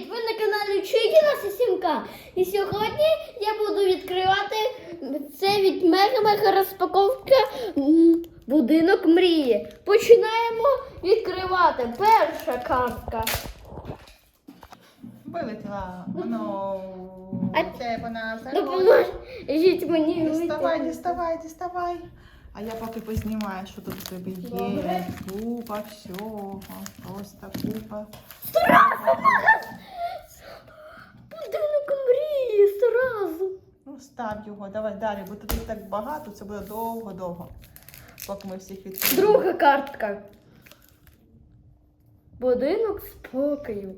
Привіт! Ви на каналі Чигіна Сімка. І сьогодні я буду відкривати це від мега-мега розпаковка будинок мрії. Починаємо відкривати. Перша картка. Вилетіла. Воно А- де вона Допоможіть мені Діставай, діставай, діставай. А я поки познімаю, що тут у тебе є. Купа всього. Просто купа. Будинок мрії зразу. Ну, став його, давай далі, бо тут їх так багато, це буде довго-довго. Поки ми всіх відкриємо. Друга картка. Будинок спокою.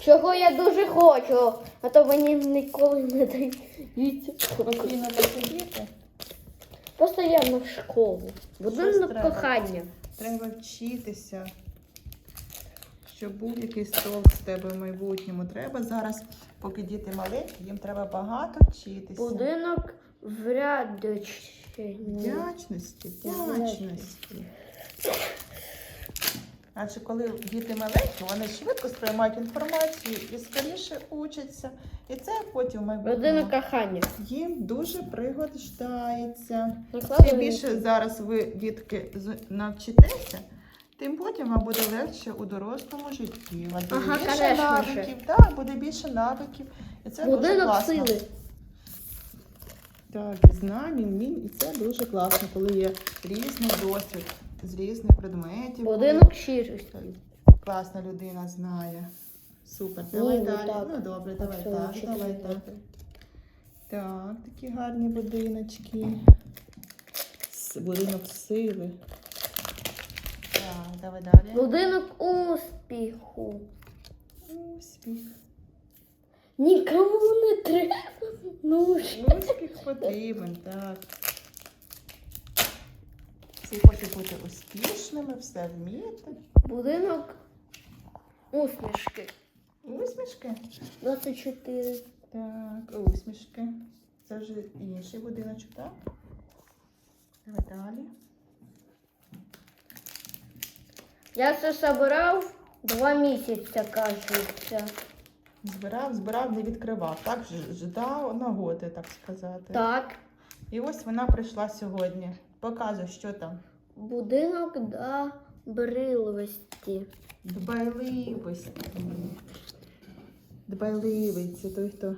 Чого я дуже хочу, а то мені ніколи не дають. Спокійно посидіти. Постоянно в школу. Будинок треба. кохання. Треба вчитися. Щоб був якийсь толк з тебе в майбутньому. Треба зараз, поки діти маленькі, їм треба багато вчитися. Будинок врядочення. Вдячності, вдячності. Адже коли діти маленькі, вони швидко сприймають інформацію і скоріше учаться. І це потім в Будинок майбутньому кохання. їм дуже пригождається. Чим більше зараз ви, дітки, навчитеся, тим потім вам буде легше у дорослому житті. Буде Ага, більше конечно навиків, так, буде більше навиків. І це дуже класно. сили. Так, знань, вмінь, і це дуже класно, коли є різний досвід з різних предметів. Будинок щирості. Класна людина знає. Супер. Давай ну далі. так. Ну добре, давай Все, так, давай так. Так, такі гарні будиночки. Будинок сили. Так, давай далі. Будинок успіху. Успіх. Нікому не треба. Ну. Успіх потрібен, так. Всі хочуть бути успішними, все вміти. Будинок усмішки. Усмішки. 24. Так, усмішки. Це вже інший будиночок, так? Давай далі. Я це собирав два місяці, кажеться. Збирав, збирав, не відкривав. Так, ждав нагоди, так сказати. Так, І ось вона прийшла сьогодні. Показуй, що там. будинок добрилості. Дбайливості. Дбайливий це той, хто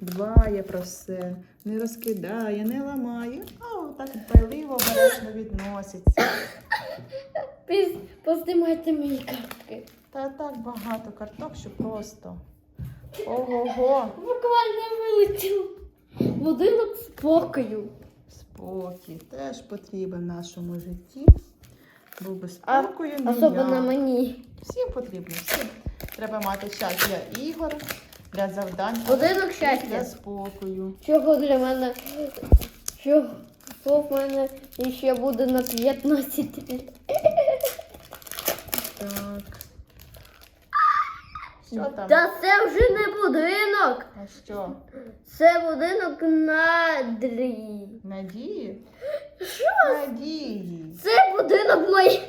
дбає про все, не розкидає, не ламає, а так дбайливо обережно відноситься. Познімайте мої картки. Та так багато карток, що просто. Ого-го! Буквально вилетів. Будинок спокою. Спокій теж потрібен в нашому житті. Без А спокою Особливо ніяк. мені. Всім потрібно, всім. Треба мати час для ігор, для завдань. Будинок щастя. Для спокою. Чого для мене? Чого в мене ще буде на 15 літ? Так. Що там? Та це вже не будинок. А що? Це будинок надрій. Надії? Що? Надії. Це будинок моє.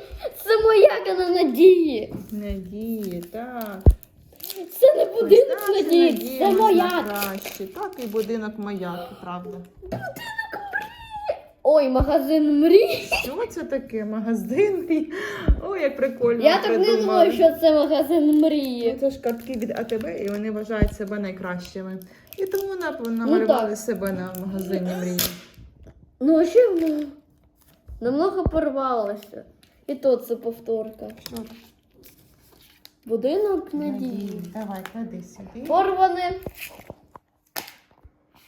Це моя кана надії. Надії, так. Це не Ось будинок так же надії, це моя. краще. Так і будинок маяк, правда. Ой, магазин мрій. Що це таке? Магазин? Ой, як прикольно. Я так не думаю, що це магазин Ну, мрії. Це ж картки від АТБ, і вони вважають себе найкращими. І тому нап- намалювали так. себе на магазині мрії. Ну, а ще намного порвалося. І то це повторка. Що? Будинок надії. Надії. Давай, клади сюди. Порване.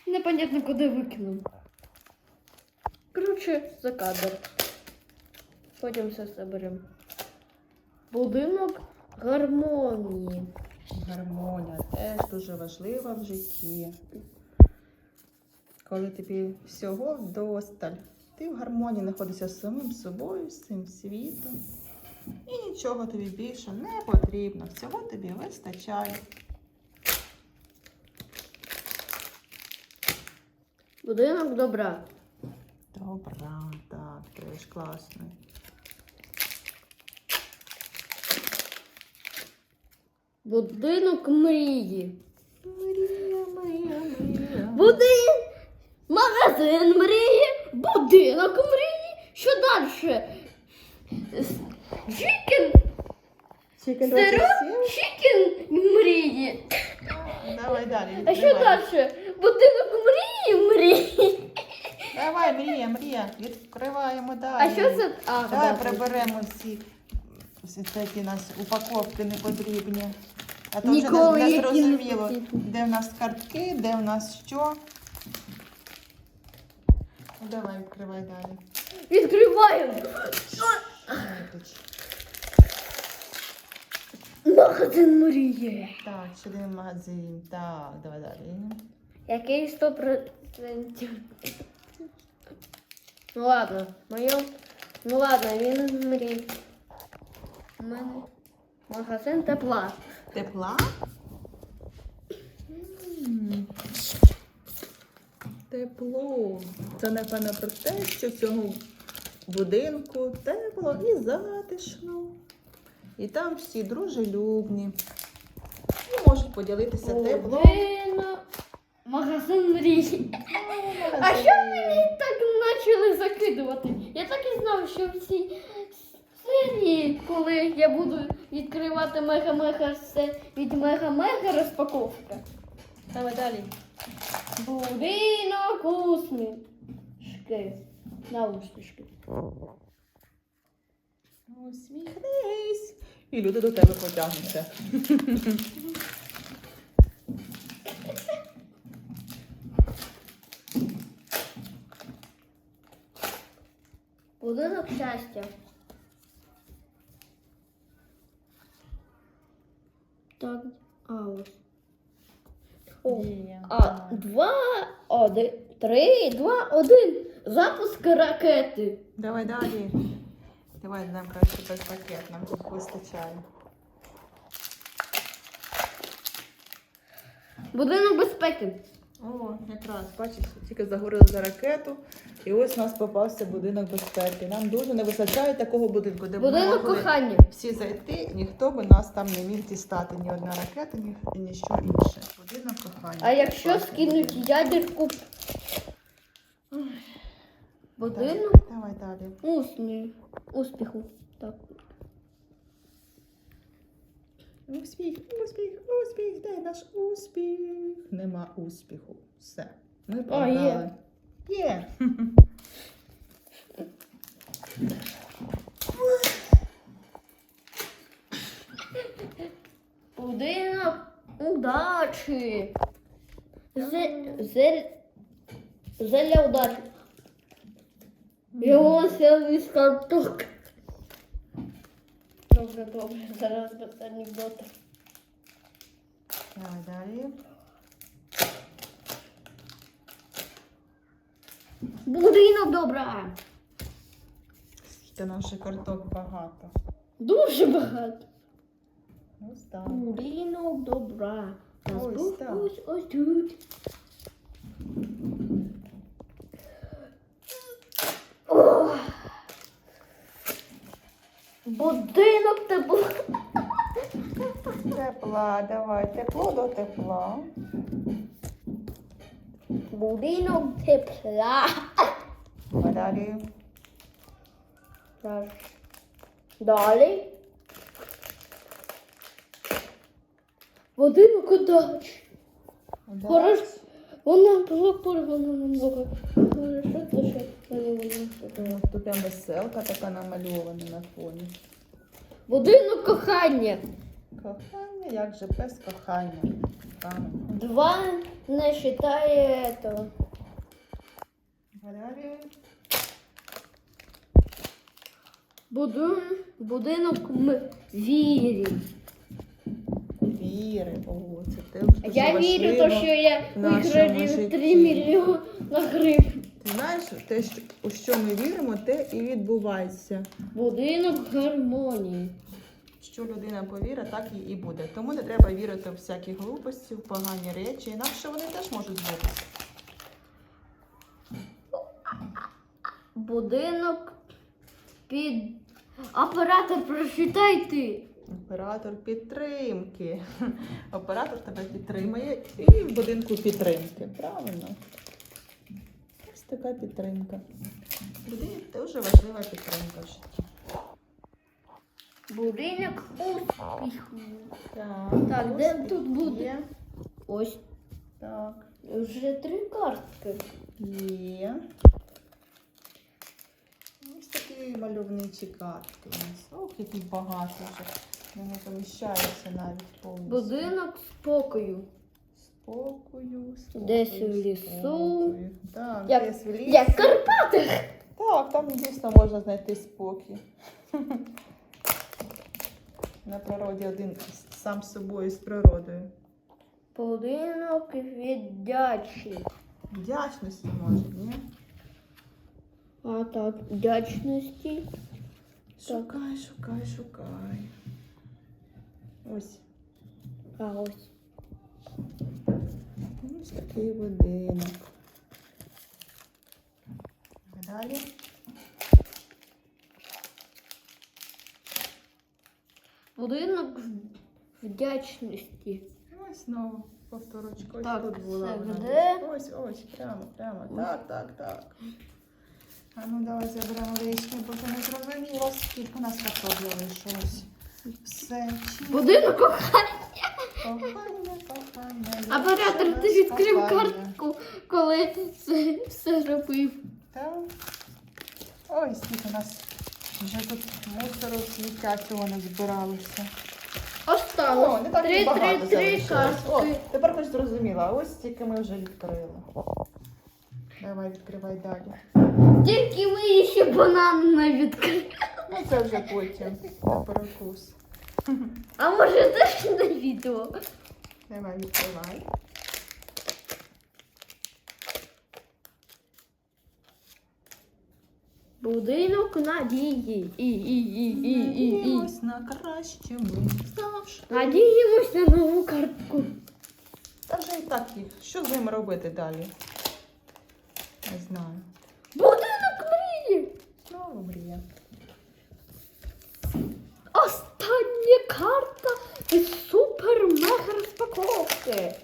Непонятно, куди викинув. Коротше, за кадр. Потім все заберемо. Будинок гармонії. Гармонія теж дуже важлива в житті. Коли тобі всього вдосталь, ти в гармонії знаходишся з самим собою, з цим світом. І нічого тобі більше не потрібно. Всього тобі вистачає. Будинок добра. Добра, так, теж класно. Будинок мрії. Мрія, моя, мрія. Будин. Магазин мрії. Будинок мрії. Що далі? Чікен. Chicken Сироп. Чікен мрії. Давай далі. А що далі? Будинок мрії мрії. Давай, мрія, мрія. Відкриваємо далі. А що це? А, Давай да, приберемо всі, всі такі нас упаковки непотрібні. А то Ніколи вже не, не які не зрозуміло, потрібні. де в нас картки, де в нас що. Ну, давай, відкривай далі. Відкриваємо. Магазин мрії. Так, ще один магазин. Так, давай далі. Який 100%. Ну ладно, моє. Ну ладно, він мрій. У мене магазин тепла. Тепла? М. Тепло. Це напевно про те, що в цьому будинку тепло і затишно. І там всі дружелюбні. І можуть поділитися теплом. Магазин мрії. А що мені почали закидувати? Я так і знав, що в цій серії, коли я буду відкривати мега-мега все від мега-мега розпаковка. Давай далі. Будинок усмішки. На усмішки. Усміхнись. І люди до тебе потягнуться. Будинок щастя. Так, а ось. О, А, два, один, три, два, один. Запуск ракети. Давай далі. Давай нам краще без пакет, нам тут вистачає. Будинок безпеки. О, якраз, бачиш, тільки загорили за ракету, і ось у нас попався будинок безпеки. Нам дуже не вистачає такого будинку, де Будинок могли кохання. всі зайти, ніхто би нас там не міг дістати, ні одна ракета, ні, ні що інше. Будинок кохання. А якщо Класний скинуть будинок. ядерку. Будинок Так, Давай далі. усмі... успіху. Так. Успіх, успіх, успіх, де наш успіх? Нема успіху. Все. Ми програли. Є. Будинок удачі. Зе- Зель... Зелля удачі. Його сяли з карток. Добре, добре, зараз без анекдота. Давай далі. Будинок добра. Скільки наших карток багато. Дуже багато. Ось так. Будинок добра. Ось так. ось ось тут. Будинок тепла. Тепла, давай, тепло до тепла. Будинок тепла. А далі. Далі. Будинок удачі. Хорош. Вона була порвана намного. Хорошо, то що Тут, тут прям веселка така намальована на фоні. Будинок кохання. Кохання, як же без кохання. Там. Два не считає этого. Будин, будинок м- вірі. Віри. О, це те, дуже Я вірю, то, що я нашому виграю житті. 3 мільйони гривень. Знаєш, те, що, у що ми віримо, те і відбувається. Будинок гармонії. Що людина повірить, так і, і буде. Тому не треба вірити в всякі глупості, в погані речі, інакше вони теж можуть збутися. Будинок під. Оператор, прочитай ти. Оператор підтримки. Оператор тебе підтримує і в будинку підтримки. Правильно. Така підтримка. Людині дуже важлива підтримка в житті. Будинок успіху. Так, Так, де тут буде? Є. Ось Так. вже три картки. Є. Ось такі мальовничі картки у нас. Ох, яких багато вже. Не поміщається навіть повністю. Будинок спокою. Спокою, спокою. Десь у лісу. спокою. Так, Як- десь в лісі. Як в Карпатах. Так, там дійсно можна знайти спокій. На природі один сам з собою, з природою. Будинок віддячі. Вдячності може, ні? А так, вдячності. Шукай, шукай, шукай. Ось. А ось. Ось такий будинок. Далі. Будинок вдячності. Ось знову повторочка. Ось Так, тут була. вона. де? Ось, ось, прямо, прямо. Так, так, так. А ну давай заберемо лишнє, бо не зрозуміло, скільки у нас картопля лишилось. Все. чи- Будинок. Кохання, кохання. Оператор, ти відкрив картку, коли це все робив. Так. Ой, скільки у нас вже тут мусору сміття цього не збиралося. Осталось. не так і Три, три, багато три залишилось. О, картки. тепер хоч зрозуміла. Ось стільки ми вже відкрили. Давай, відкривай далі. Тільки ми ще банан не відкрили. Ну це вже потім на перекус. А може теж на відео? Давай, відкривай. Будинок надії. І, і, і, і, і, і. Надіємось на краще ми завжди. Надіємось на нову картку. Та вже і так їх. Що з ними робити далі? Не знаю. Будинок мрії. Знову мрія. Остання карта із супер мега розпаковки.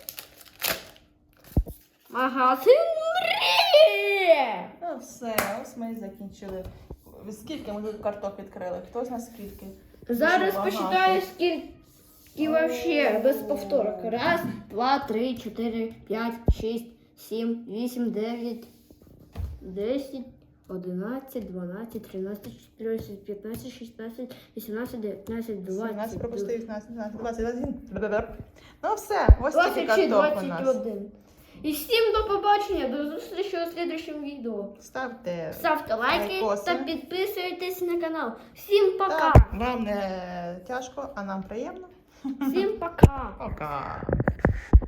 Магазин мрії. Ну все, ось ми і закінчили. Скільки ми тут карток відкрили? Хто з нас скільки? Зараз Дуже багато. посчитаю, скільки вообще без повторок. Раз, два, три, чотири, п'ять, шість, сім, вісім, дев'ять, десять, одинадцять, дванадцять, тринадцять, чотирнадцять, п'ятнадцять, шістнадцять, вісімнадцять, дев'ятнадцять, 17 двадцять. пропустив, 19, 19, 21. Ну все, ось тільки 20 чи карток у нас. 21. І всім до побачення, до зустрічі у слідчому відео. Ставте. Ставте лайки Лайкоси. та підписуйтесь на канал. Всім пока! Так, вам не тяжко, а нам приємно. Всім пока! Пока.